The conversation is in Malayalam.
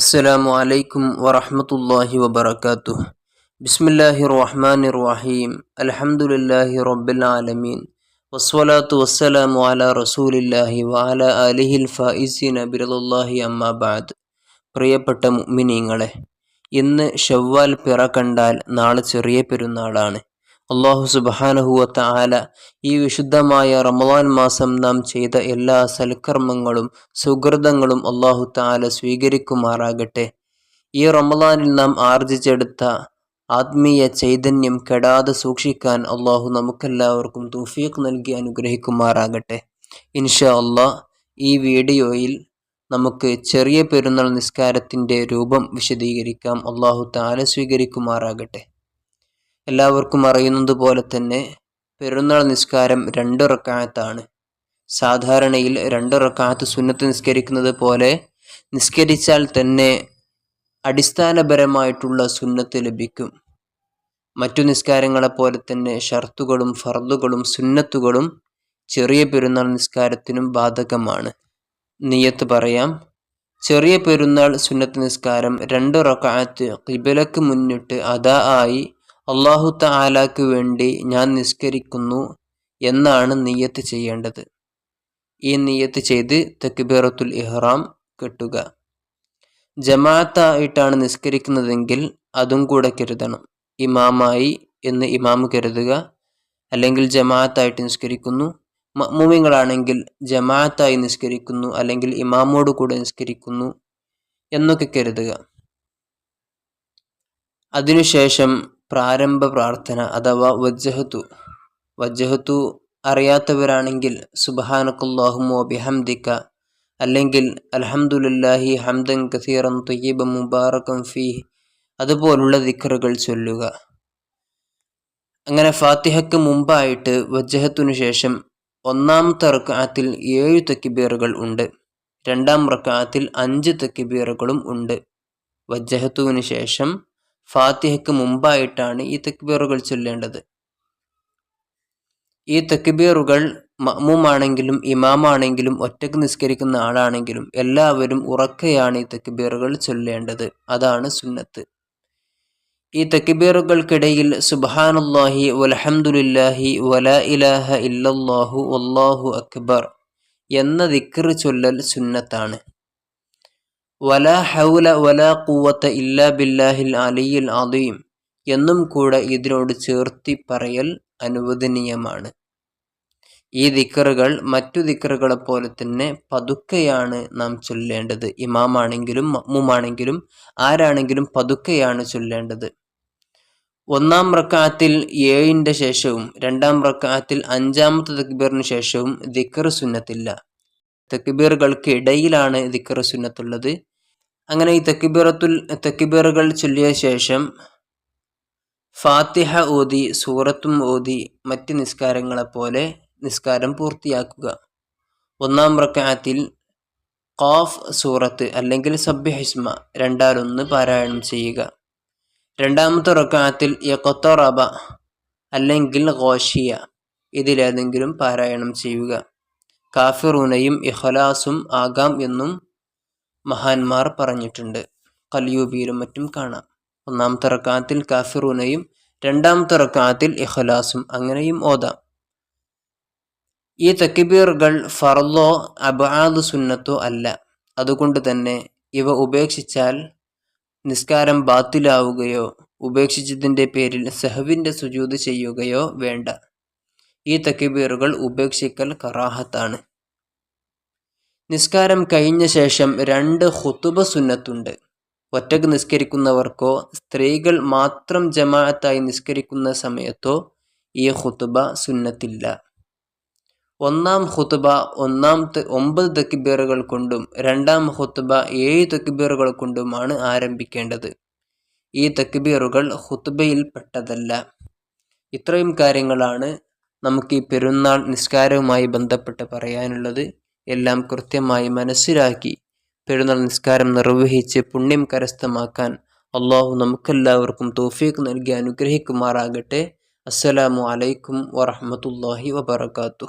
അസ്സലാമു അലൈക്കും വറഹമത്തല്ലാഹി വബർക്കാത്തു ബിസ്മില്ലാഹി റഹ്മാൻ റഹീം അലഹമുല്ലാഹി റബ്ബുലാലമീൻ. വസ്വലാത്തു വസ്സലാമു അല റസൂലില്ലാഹി വാല അലിഹിൽ ഫൈസീന ബിറദുല്ലാഹി അമ്മാബാദ് പ്രിയപ്പെട്ട മുഅ്മിനീങ്ങളെ ഇന്ന് ഷവ്വാൽ പിറ കണ്ടാൽ നാളെ ചെറിയ പെരുന്നാളാണ്. അള്ളാഹു സുബാനഹുവത്ത ആല ഈ വിശുദ്ധമായ റമദാൻ മാസം നാം ചെയ്ത എല്ലാ സൽക്കർമ്മങ്ങളും സുഹൃതങ്ങളും അള്ളാഹു താല സ്വീകരിക്കുമാറാകട്ടെ. ഈ റമദാനിൽ നാം ആർജിച്ചെടുത്ത ആത്മീയ ചൈതന്യം കെടാതെ സൂക്ഷിക്കാൻ അള്ളാഹു നമുക്കെല്ലാവർക്കും തൂഫീഖ് നൽകി അനുഗ്രഹിക്കുമാറാകട്ടെ. ഇൻഷാ അള്ളാഹ് ഈ വീഡിയോയിൽ നമുക്ക് ചെറിയ പെരുന്നാൾ നിസ്കാരത്തിന്റെ രൂപം വിശദീകരിക്കാം. അള്ളാഹു താല സ്വീകരിക്കുമാറാകട്ടെ. എല്ലാവർക്കും അറിയുന്നത് പോലെ തന്നെ പെരുന്നാൾ നിസ്കാരം രണ്ട് റക്കായത്താണ്. സാധാരണയിൽ രണ്ട് റക്കാത്ത് സുന്നത്ത് നിസ്കരിക്കുന്നത് പോലെ നിസ്കരിച്ചാൽ തന്നെ അടിസ്ഥാനപരമായിട്ടുള്ള സുന്നത്ത് ലഭിക്കും. മറ്റു നിസ്കാരങ്ങളെപ്പോലെ തന്നെ ഷർത്തുകളും ഫർദുകളും സുന്നത്തുകളും ചെറിയ പെരുന്നാൾ നിസ്കാരത്തിനും ബാധകമാണ്. നിയത്ത് പറയാം ചെറിയ പെരുന്നാൾ സുന്നത്ത് നിസ്കാരം രണ്ട് റക്കാത്ത് കിബിലക്ക് മുന്നിട്ട് അതാ ആയി അള്ളാഹു താലാക്ക് വേണ്ടി ഞാൻ നിസ്കരിക്കുന്നു എന്നാണ് നീയത്ത് ചെയ്യേണ്ടത്. ഈ നീയത്ത് ചെയ്ത് തക്ബീറത്തുൽ ഇഹ്റാം കെട്ടുക. ജമാഅത്തായിട്ടാണ് നിസ്കരിക്കുന്നതെങ്കിൽ അതും കൂടെ കരുതണം. ഇമാമായി എന്ന് ഇമാമ് കരുതുക. അല്ലെങ്കിൽ ജമാഅത്തായിട്ട് നിസ്കരിക്കുന്നു. മമ്മൂമിങ്ങളാണെങ്കിൽ ജമാഅത്തായി നിസ്കരിക്കുന്നു. അല്ലെങ്കിൽ ഇമാമോട് കൂടെ നിസ്കരിക്കുന്നു എന്നൊക്കെ കരുതുക. അതിനുശേഷം പ്രാരംഭ പ്രാർത്ഥന അഥവാ വജ്ജഹത്തു. വജ്ജഹത്തു അറിയാത്തവരാണെങ്കിൽ സുബഹാനക്കുല്ലാഹുമോ ബിഹംദിക്ക അല്ലെങ്കിൽ അലഹമുല്ലാഹി ഹംദൻ കസീറൻ തൊയ്യബ മുബാറക്കം ഫീ അതുപോലുള്ള ദിക്കറുകൾ ചൊല്ലുക. അങ്ങനെ ഫാത്തിഹയ്ക്ക് മുമ്പായിട്ട് വജ്ജഹത്തിനു ശേഷം ഒന്നാമത്തെ റക്കാത്തിൽ ഏഴ് തെക്കിബീറുകൾ ഉണ്ട്. രണ്ടാം റക്കാത്തിൽ അഞ്ച് തെക്കിബീറുകളും ഉണ്ട്. വജ്ജഹത്തുവിന് ശേഷം ഫാത്തിഹയ്ക്ക് മുമ്പായിട്ടാണ് ഈ തക്ബീറുകൾ ചൊല്ലേണ്ടത്. ഈ തക്ബീറുകൾ മമ്മുമാണെങ്കിലും ഇമാമാണെങ്കിലും ഒറ്റയ്ക്ക് നിസ്കരിക്കുന്ന ആളാണെങ്കിലും എല്ലാവരും ഉറക്കെയാണ് ഈ തക്ബീറുകൾ ചൊല്ലേണ്ടത്. അതാണ് സുന്നത്ത്. ഈ തക്ബീറുകൾക്കിടയിൽ സുബഹാനുല്ലാഹി വലഹമുല്ലാഹി വല ഇലാഹ ഇല്ലല്ലാഹു വല്ലാഹു അക്ബർ എന്ന ദിക്ർ ചൊല്ലൽ സുന്നത്താണ്. വല ഹൗല ഇല്ലാ ബില്ലാഹിൽ എന്നും കൂടെ ഇതിനോട് ചേർത്തി പറയൽ അനുവദനീയമാണ്. ഈ ദിക്കറുകൾ മറ്റു ദിക്കറുകളെ പോലെ തന്നെ പതുക്കെയാണ് നാം ചൊല്ലേണ്ടത്. ഇമാമാണെങ്കിലും മമ്മുമാണെങ്കിലും ആരാണെങ്കിലും പതുക്കെയാണ് ചൊല്ലേണ്ടത്. ഒന്നാം റക്കാത്തിൽ ഏഴിന്റെ ശേഷവും രണ്ടാം റക്കാത്തിൽ അഞ്ചാമത്തെ തക്ബീറിന് ശേഷവും ദിക്കർ സുന്നത്തില്ല. തക്ബീറുകൾക്ക് ഇടയിലാണ് ദിക്കർ സുന്നത്തുള്ളത്. അങ്ങനെ ഈ തെക്കിബിറത്തുൽ തെക്കിബിറുകൾ ചൊല്ലിയ ശേഷം ഫാത്തിഹ ഓതി സൂറത്തും ഓതി മറ്റ് നിസ്കാരങ്ങളെപ്പോലെ നിസ്കാരം പൂർത്തിയാക്കുക. ഒന്നാം റക്കാത്തിൽ ഖാഫ് സൂറത്ത് അല്ലെങ്കിൽ സബ്യഹിസ്മ രണ്ടാലൊന്ന് പാരായണം ചെയ്യുക. രണ്ടാമത്തെ റക്കാത്തിൽ യക്കൊത്തോറബ അല്ലെങ്കിൽ ഗോഷിയ ഇതിലേതെങ്കിലും പാരായണം ചെയ്യുക. കാഫിറൂനയും ഇഖലാസും ആകാം എന്നും മഹാന്മാർ പറഞ്ഞിട്ടുണ്ട്. കലിയൂബിയിലും മറ്റും കാണാം. ഒന്നാം തറക്കാത്തിൽ കാഫിറൂനയും രണ്ടാം തറക്കാത്തിൽ ഇഖ്ലാസും അങ്ങനെയും ഓതാം. ഈ തക്കിബീറുകൾ ഫർളോ അബാദ് സുന്നത്തോ അല്ല. അതുകൊണ്ട് തന്നെ ഇവ ഉപേക്ഷിച്ചാൽ നിസ്കാരം ബാത്തിലാവുകയോ ഉപേക്ഷിച്ചതിന്റെ പേരിൽ സഹവിന്റെ സുജൂത് ചെയ്യുകയോ വേണ്ട. ഈ തക്കിബീറുകൾ ഉപേക്ഷിക്കൽ കറാഹത്താണ്. നിസ്കാരം കഴിഞ്ഞ ശേഷം രണ്ട് ഹുത്തുബ സുന്നത്തുണ്ട്. ഒറ്റയ്ക്ക് നിസ്കരിക്കുന്നവർക്കോ സ്ത്രീകൾ മാത്രം ജമാഅത്തായി നിസ്കരിക്കുന്ന സമയത്തോ ഈ ഹുത്തുബ സുന്നത്തില്ല. ഒന്നാം ഹുത്തുബ ഒന്നാം ഒമ്പത് തക്കിബീറുകൾ കൊണ്ടും രണ്ടാം ഹുത്തുബ ഏഴ് തക്കിബീറുകൾ കൊണ്ടുമാണ് ആരംഭിക്കേണ്ടത്. ഈ തക്കിബീറുകൾ ഹുത്തുബയിൽ പെട്ടതല്ല. ഇത്രയും കാര്യങ്ങളാണ് നമുക്ക് ഈ പെരുന്നാൾ നിസ്കാരവുമായി ബന്ധപ്പെട്ട് പറയാനുള്ളത്. എല്ലാം കൃത്യമായി മനസ്സിലാക്കി. പെരുന്നാൾ നിസ്കാരം നിർവഹിച്ച് പുണ്യം കരസ്ഥമാക്കാൻ അള്ളാഹു നമുക്കെല്ലാവർക്കും തോഫീക്ക് നൽകി അനുഗ്രഹിക്കുമാറാകട്ടെ. അസ്സലാമു അലൈക്കും വറഹമത്തല്ലാഹി വബർക്കാത്തു